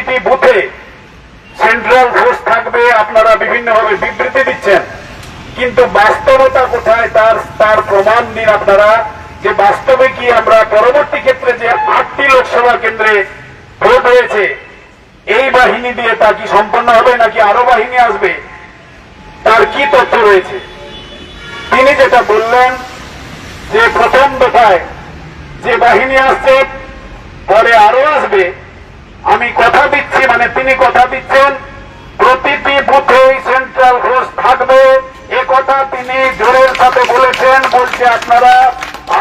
প্রতিটি বুথে central force থাকবে, আপনারা বিভিন্নভাবে বিবৃতি দিচ্ছেন। কিন্তু বাস্তবতা কোথায় তার তার প্রমাণ দিন আপনারা, যে বাস্তবে কি আমরা পরবর্তী ক্ষেত্রে যে আটটি লোকসভা কেন্দ্রে ভোট হয়েছে, এই বাহিনী দিয়ে তা কি সম্পন্ন হবে নাকি আরও বাহিনী আসবে, তার কি তথ্য রয়েছে? তিনি যেটা বললেন যে প্রথম দফায় যে বাহিনী আসছে, পরে আরও আসবে আমি কথা দিচ্ছি মানে তিনি কথা দিচ্ছেন। প্রতিটি বুথেই সেন্ট্রাল ফোর্স থাকবে। এ কথা তিনি জোরের সাথে বলেছেন, বলছে আপনারা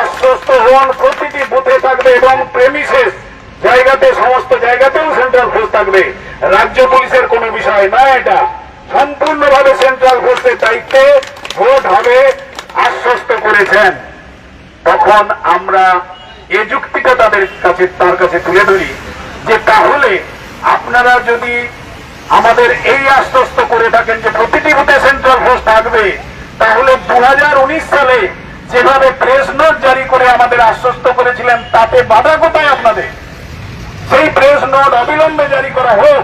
আশ্বস্ত হন, প্রতিটি বুথে থাকবে এবং প্রেমিসেস জায়গাতে, সমস্ত জায়গাতেও সেন্ট্রাল ফোর্স থাকবে। রাজ্য পুলিশের কোনো বিষয় না এটা। সম্পূর্ণভাবে সেন্ট্রাল ফোর্সের দায়িত্বে ভোট হবে, আশ্বস্ত করেছেন। তখন আমরা এ যুক্তিটা তাদের কাছে, তার কাছে তুলে ধরি। আপনারা যদি আমাদের এই আশ্বস্ত করে থাকেন যে প্রতিটি বুথে সেন্ট্রাল ফোর্স থাকবে, তাহলে দু সালে যেভাবে প্রেস নোট জারি করে আমাদের আশ্বস্ত করেছিলেন, তাতে বাধা কোথায় আপনাদের? সেই প্রেস নোট অবিলম্বে জারি করা হোক।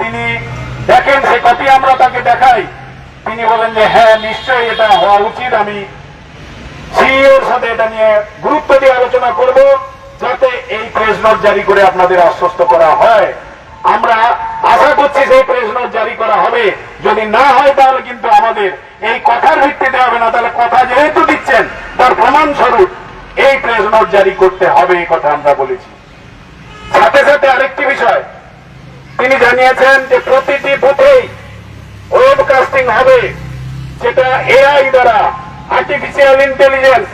তিনি দেখেন সে কপি আমরা তাকে দেখাই। তিনি বলেন যে হ্যাঁ নিশ্চয়ই এটা হওয়া উচিত। আমি সিইওর সাথে এটা নিয়ে গুরুত্ব দিয়ে আলোচনা করব, যাতে এই প্রেস নোট জারি করে আপনাদের আশ্বস্ত করা হয়। আমরা আশা করছি সেই প্রেস নোট জারি করা হবে। যদি না হয় তাহলে কিন্তু আমাদের এই কথার ভিত্তিতে হবে না, তাহলে কথা যেহেতু দিচ্ছেন, তার প্রমাণ স্বরূপ এই প্রেস নোট জারি করতে হবে এই কথা আমরা বলেছি। সাথে সাথে আরেকটি বিষয়, তিনি জানিয়েছেন যে প্রতিটি বুথেই ওয়েবকাস্টিং হবে, যেটা এআই দ্বারা আর্টিফিশিয়াল ইন্টেলিজেন্স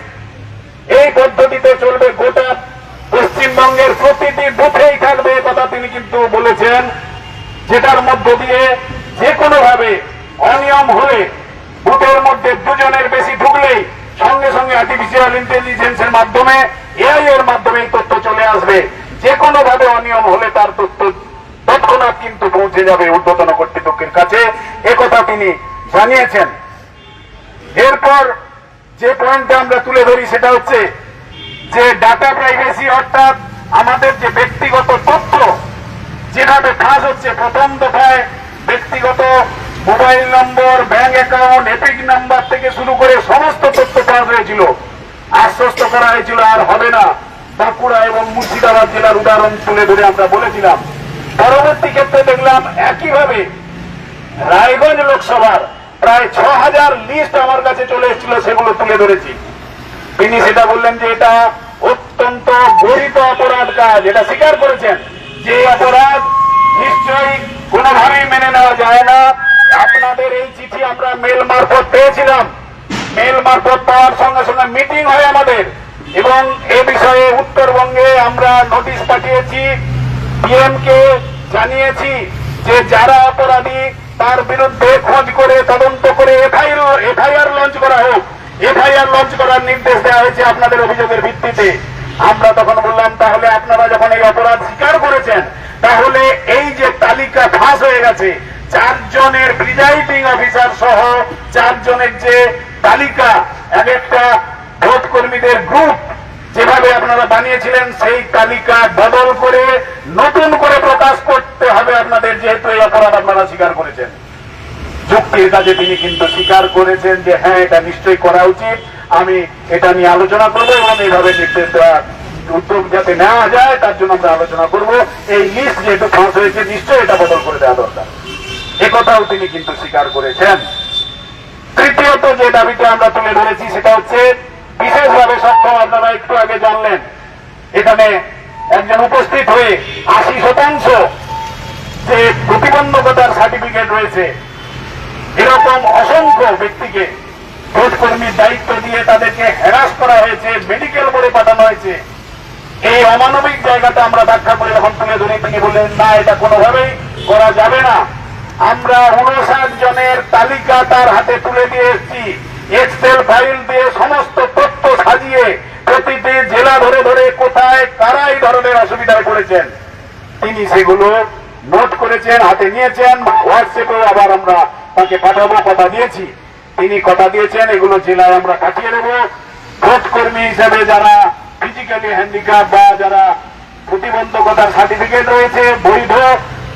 এই পদ্ধতিতে চলবে গোটা পশ্চিমবঙ্গের প্রতিটি বুথেই থাকবে কথা তিনি কিন্তু বলেছেন, যেটার মধ্য দিয়ে যে কোনো ভাবে অনিয়ম হলে বুথের মধ্যে দুজনের বেশি ঢুকলেই সঙ্গে সঙ্গে আর্টিফিশিয়াল ইন্টেলিজেন্সের মাধ্যমে এআই এর মাধ্যমে তথ্য চলে আসবে। যে কোনো ভাবে অনিয়ম হলে তার তথ্য তৎক্ষণাৎ কিন্তু পৌঁছে যাবে ঊর্ধ্বতন কর্তৃপক্ষের কাছে। একথা তিনি জানিয়েছেন। এরপর যে পয়েন্টটা আমরা তুলে ধরি সেটা হচ্ছে যে ডাটা প্রাইভেসি অর্থাৎ আমাদের যে ব্যক্তিগত তথ্য, যেভাবে ফাঁস হচ্ছে, প্রথম দফায় ব্যক্তিগত mobile number bank account EPIC number থেকে শুরু করে সমস্ত তথ্য ফাঁস হয়েছিল। আশ্বস্ত করা হয়েছিল আর হবে না। বাঁকুড়া এবং মুর্শিদাবাদ জেলার উদাহরণ তুলে ধরে আমরা বলেছিলাম। পরবর্তী ক্ষেত্রে দেখলাম একইভাবে রায়গঞ্জ লোকসভার প্রায় ছ হাজার লিস্ট আমার কাছে চলে এসেছিল, সেগুলো তুলে ধরেছি। তিনি সেটা বললেন যে এটা অত্যন্ত গরিত অপরাধ কাজ, এটা স্বীকার করেছেন যে অপরাধ নিশ্চয়ই কোনোভাবেই মেনে নেওয়া যায় না। আপনাদের এই চিঠি আমরা মেল মারফত পেয়েছিলাম। মেল মারফত পাওয়ার সঙ্গে সঙ্গে মিটিং হয় আমাদের এবং এ বিষয়ে উত্তরবঙ্গে আমরা নোটিশ পাঠিয়েছি। পিএম কে জানিয়েছি যে যারা অপরাধী তার বিরুদ্ধে খোঁজ করে তদন্ত করে এফআইআর লঞ্চ করা হোক। এফআইআর লঞ্চ করার নির্দেশ দেওয়া হয়েছে আপনাদের অভিযোগের ভিত্তিতে। আমরা তখন বললাম, তাহলে আপনারা যখন এই অপরাধ স্বীকার করেছেন, তাহলে এই যে তালিকা ফাঁস হয়ে গেছে, চারজনের প্রিজাইডিং অফিসার সহ চারজনের যে তালিকা এক একটা ভোট কর্মীদের গ্রুপ যেভাবে আপনারা বানিয়েছিলেন, সেই তালিকা বদল করে নতুন করে প্রকাশ করতে হবে আপনাদের, যেহেতু এই অপরাধ আপনারা স্বীকার করেছেন। যুক্তির কাছে তিনি কিন্তু স্বীকার করেছেন যে হ্যাঁ এটা নিশ্চয়ই করা উচিত। আমি এটা নিয়ে আলোচনা করব এবং এইভাবে নির্দেশ দেওয়ার উদ্যোগ যাতে নেওয়া যায়, তার জন্য আমরা আলোচনা করব। এই লিস্ট যেহেতু ফাঁস হয়েছে, নিশ্চয়ই এটা বদল করে দেওয়া দরকার। একথাও তিনি কিন্তু স্বীকার করেছেন। তৃতীয়ত যে দাবিটা আমরা তুলে ধরেছি, সেটা হচ্ছে বিশেষভাবে সক্ষম আপনারা একটু আগে জানলেন, এখানে একজন উপস্থিত হয়ে আশি শতাংশ যে প্রতিবন্ধকতার সার্টিফিকেট রয়েছে এরকম অসংখ্য ব্যক্তিকে ভোট কর্মীর দায়িত্ব দিয়ে তাদেরকে হ্যারাস করা হয়েছে মেডিকেল বোর্ডে পাঠানো হয়েছে। এই অমানবিক জায়গাটা আমরা ব্যাখ্যা করে যখন তুলে ধরি। তিনি বললেন, না, এটা কোনোভাবেই করা যাবে না। আমরা উনষাট জনের তালিকা তার হাতে তুলে দিয়ে এসেছি। এক্সেল ফাইল দিয়ে সমস্ত তথ্য সাজিয়ে প্রতিটি জেলা ধরে ধরে কোথায় কারা এই ধরনের অসুবিধায় পড়েছেন। তিনি সেগুলো নোট করেছেন, হাতে নিয়েছেন হোয়াটসঅ্যাপেও আবার আমরা তাকে পাঠাবো, কথা দিয়েছি। তিনি কথা দিয়েছেন, এগুলো জেলায় আমরা পাঠিয়ে দেবো। ভোট কর্মী হিসেবে যারা ফিজিক্যালি হ্যান্ডিক্যাপ বা যারা প্রতিবন্ধকতার সার্টিফিকেট রয়েছে, বৈধ,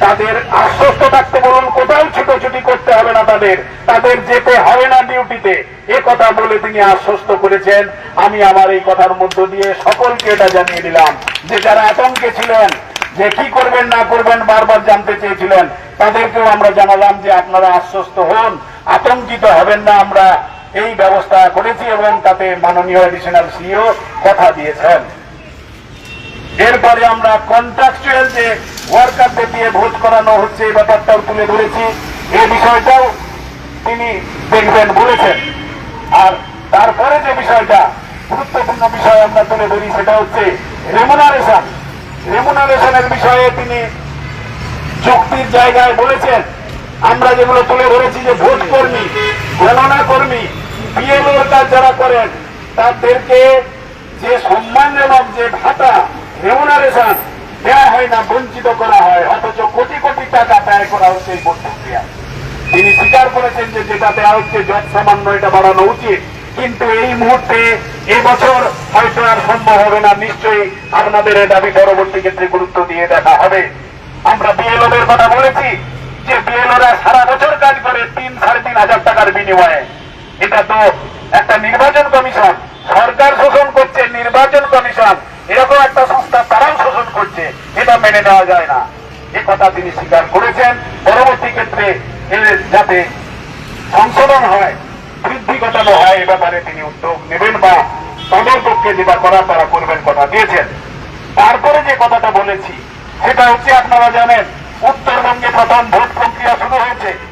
তাদের আশ্বস্ত থাকতে বলুন, কোথাও ছুটোছুটি করতে হবে না তাদের। তাদের যেতে হবে না ডিউটিতে এ কথা বলে তিনি আশ্বস্ত করেছেন। আমি আমার এই কথার মধ্য দিয়ে সকলকে এটা জানিয়ে দিলাম যে যারা আতঙ্কে ছিলেন যে কি করবেন না করবেন বারবার জানতে চেয়েছিলেন, তাদেরকেও আমরা জানালাম যে আপনারা আশ্বস্ত হন, আতঙ্কিত হবেন না, আমরা এই ব্যবস্থা করেছি এবং তাতে মাননীয় এডিশনাল সিও কথা দিয়েছেন। এরপরে আমরা কন্ট্রাকচুয়াল যে ওয়ার্কারদের দিয়ে ভোট করানো হচ্ছে, এই ব্যাপারটাও তুলে ধরেছি। এই বিষয়টাও তিনি দেখবেন বলেছেন। আর তারপরে যে বিষয়টা, গুরুত্বপূর্ণ বিষয় আমরা তুলে ধরি, সেটা হচ্ছে রেমুনারেশন রেমুনারেশনের বিষয়ে তিনি যুক্তির জায়গায় বলেছেন, আমরা যেগুলো তুলে ধরেছি যে ভোট কর্মী গণনা কর্মী বিএলওর কাজ যারা করেন, তাদেরকে যে সম্মানজনক যে ভাতা রেমুনারেশন দেওয়া হয় না, বঞ্চিত করা হয়, অথচ কোটি কোটি টাকা ব্যয় করা হচ্ছে এই ভোট প্রক্রিয়া তিনি স্বীকার করেছেন যে যেটা দেওয়া হচ্ছে যত সামান্য এটা বাড়ানো উচিত, কিন্তু এই মুহূর্তে এই বছর হয়তো আর সম্ভব হবে না। নিশ্চয়ই আপনাদের এ দাবি পরবর্তী ক্ষেত্রে গুরুত্ব দিয়ে দেখা হবে। আমরা বিএলওদের কথা বলেছি যে বিএলওরা সারা বছর কাজ করে তিন, সাড়ে তিন হাজার টাকার বিনিময়ে। এটা তো একটা নির্বাচন কমিশন, সরকার শোষণ করছে, নির্বাচন কমিশন, এরকম একটা সংস্থা তারাও শোষণ করছে, এটা মেনে নেওয়া যায় না। এ কথা তিনি স্বীকার করেছেন। পরবর্তী ক্ষেত্রে যাতে সংশোধন হয় বৃদ্ধি ঘটানো হয় এ ব্যাপারে তিনি উদ্যোগ বা তাদের পক্ষে যেটা করা তারা করবেন কথা দিয়েছেন। তারপরে যে কথাটা বলেছি, সেটা হচ্ছে আপনারা জানেন, উত্তরবঙ্গে প্রথম ভোট প্রক্রিয়া শুরু হয়েছে।